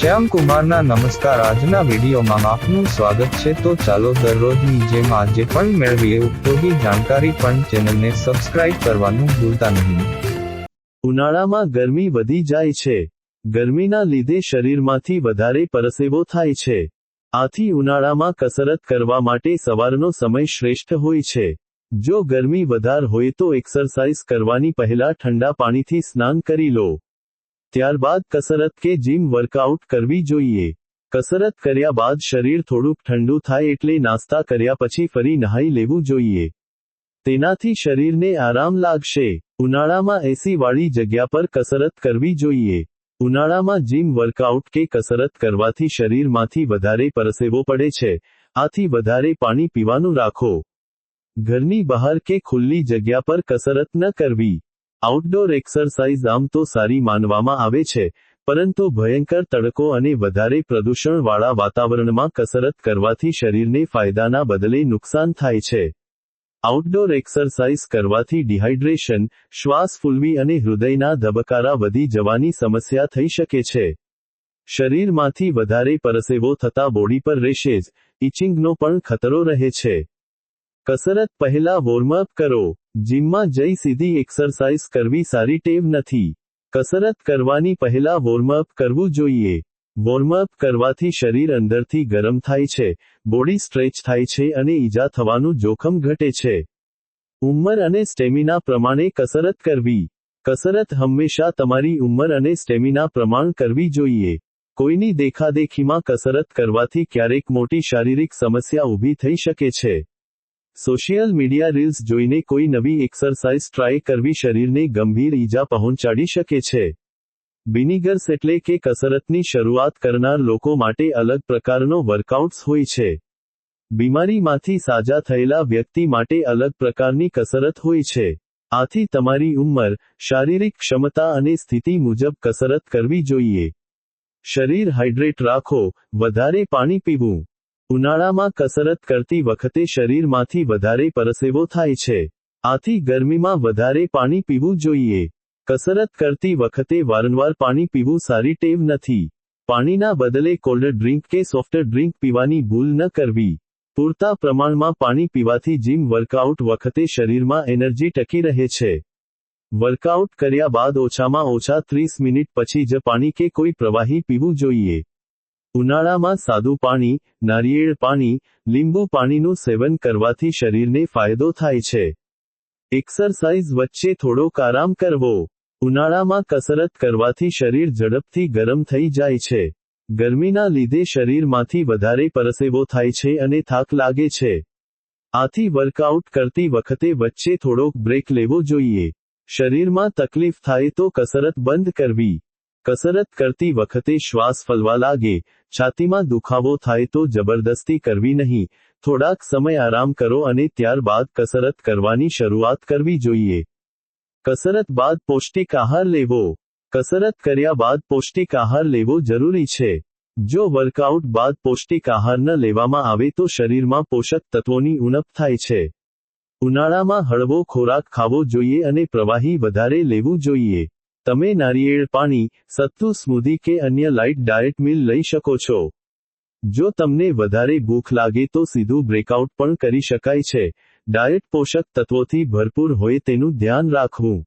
શ્યામ કુમારના નમસ્કાર. આજના વિડીયોમાં આપનું સ્વાગત છે. તો ચાલો દરરોજની જેમ આજે પણ મેળવીએ. ઉપયોગી જાણકારી પણ ચેનલને સબસ્ક્રાઇબ કરવાનું ભૂલતા નહીં. ઉનાળામાં ગરમી વધી જાય છે. ગરમીના લીધે શરીરમાંથી વધારે પરસેવો થાય છે. આથી ઉનાળામાં કસરત કરવા માટે સવારનો સમય શ્રેષ્ઠ હોય છે. જો ગરમી વધાર હોય તો એક્સરસાઇઝ કરવાની પહેલા ઠંડા પાણીથી સ્નાન કરી લો. ત્યારબાદ કસરત કે જીમ વર્કઆઉટ કરવી જોઈએ. કસરત કર્યા બાદ શરીર થોડુંક ઠંડુ થાય એટલે નાસ્તા કર્યા પછી ફરી નહાઈ લેવું જોઈએ. તેનાથી શરીરને આરામ લાગશે. ઉનાળામાં એસી વાળી જગ્યા પર કસરત કરવી જોઈએ. ઉનાળામાં જીમ વર્કઆઉટ કે કસરત કરવાથી શરીરમાંથી વધારે પરસેવો પડે છે. આથી વધારે પાણી પીવાનું રાખો. ઘરની બહાર કે ખુલ્લી જગ્યા પર કસરત ન કરવી. આઉટડોર એક્સરસાઇઝ આમ તો સારી માનવામાં આવે છે, પરંતુ ભયંકર તડકો અને વધારે પ્રદૂષણવાળા વાતાવરણમાં કસરત કરવાથી શરીરને ફાયદાના બદલે નુકસાન થાય છે. આઉટડોર એક્સરસાઇઝ કરવાથી ડિહાઇડ્રેશન શ્વાસ ફૂલવી અને હૃદયના ધબકારા વધી જવાની સમસ્યા થઈ શકે છે. શરીરમાંથી વધારે પરસેવો થતા બોડી પર રહેશે જ ઇચિંગનો પણ ખતરો રહે છે. કસરત પહેલા વોર્મઅપ કરો. જીમમાં જઈ સીધી એક્સરસાઇઝ કરવી સારી ટેવ નથી. કસરત કરવાની પહેલા વોર્મઅપ કરવું જોઈએ. વોર્મઅપ કરવાથી શરીર અંદરથી ગરમ થાય છે બોડી સ્ટ્રેચ થાય છે અને ઈજા થવાનું જોખમ ઘટે છે. ઉંમર અને સ્ટેમિના પ્રમાણે કસરત કરવી. કસરત હંમેશા તમારી ઉંમર અને સ્ટેમિના પ્રમાણ કરવી જોઈએ. કોઈની દેખાદેખીમાં કસરત કરવાથી ક્યારેક મોટી શારીરિક સમસ્યા ઊભી થઈ શકે છે. સોશિયલ મીડિયા રીલ્સ જોઈને કોઈ નવી એક્સરસાઇઝ ટ્રાય કરવી શરીરને ગંભીર ઈજા પહોંચાડી શકે છે. બિનિગર્સ એટલે કે કસરતની શરૂઆત કરનાર લોકો માટે અલગ પ્રકારનો વર્કઆઉટ્સ હોય છે. બીમારીમાંથી સાજા થયેલા વ્યક્તિ માટે અલગ પ્રકારની કસરત હોય છે. આથી તમારી ઉંમર, શારીરિક ક્ષમતા અને સ્થિતિ મુજબ કસરત કરવી જોઈએ. શરીર હાઇડ્રેટ રાખો, વધારે પાણી પીવું. ઉનાળામાં કસરત કરતી વખતે શરીરમાંથી વધારે પરસેવો થાય છે. આથી ગરમીમાં વધારે પાણી પીવું જોઈએ. કસરત કરતી વખતે વારંવાર પાણી પીવું સારી ટેવ નથી. પાણીના બદલે કોલ્ડ ડ્રિંક કે સોફ્ટ ડ્રિંક પીવાની ભૂલ ન કરવી. પૂરતા પ્રમાણમાં પાણી પીવાથી જીમ વર્કઆઉટ વખતે શરીરમાં એનર્જી ટકી રહે છે. વર્કઆઉટ કર્યા બાદ ઓછામાં ઓછા ત્રીસ મિનિટ પછી જ પાણી કે કોઈ પ્રવાહી પીવું જોઈએ. ઉનાળામાં સાદું પાણી, નારિયેળ પાણી, લીંબુ પાણીનું સેવન કરવાથી શરીરને ફાયદો થાય છે. એક્સરસાઇઝ વચ્ચે થોડોક આરામ કરવો. ઉનાળામાં કસરત કરવાથી શરીર ઝડપથી ગરમ થઈ જાય છે. ગરમીના લીધે શરીરમાંથી વધારે પરસેવો થાય છે અને થાક લાગે છે. આથી વર્કઆઉટ કરતી વખતે વચ્ચે થોડોક બ્રેક લેવો જોઈએ. શરીરમાં તકલીફ થાય તો કસરત બંધ કરવી. કસરત કરતી વખતે શ્વાસ ફલવા લાગે, છાતીમાં દુખાવો થાય તો જબરદસ્તી કરવી નહીં. થોડાક સમય આરામ કરો અને ત્યારબાદ કસરત કરવાની શરૂઆત કરવી જોઈએ. કસરત બાદ પૌષ્ટિક આહાર લેવો. કસરત કર્યા બાદ પૌષ્ટિક આહાર લેવો જરૂરી છે. જો વર્કઆઉટ બાદ પૌષ્ટિક આહાર ન લેવામાં આવે તો શરીરમાં પોષક તત્વોની ઉણપ થાય છે. ઉનાળામાં હળવો ખોરાક ખાવો જોઈએ અને પ્રવાહી વધારે લેવું જોઈએ. તમે નારિયેળ પાણી, સત્તુ સ્મૂધી કે અન્ય લાઇટ ડાયટ મીલ લઈ શકો છો. જો તમને વધારે ભૂખ લાગે તો સીધું બ્રેકઆઉટ પણ કરી શકાય છે. ડાયટ પોષક તત્વોથી ભરપૂર હોય તેનું ધ્યાન રાખવું.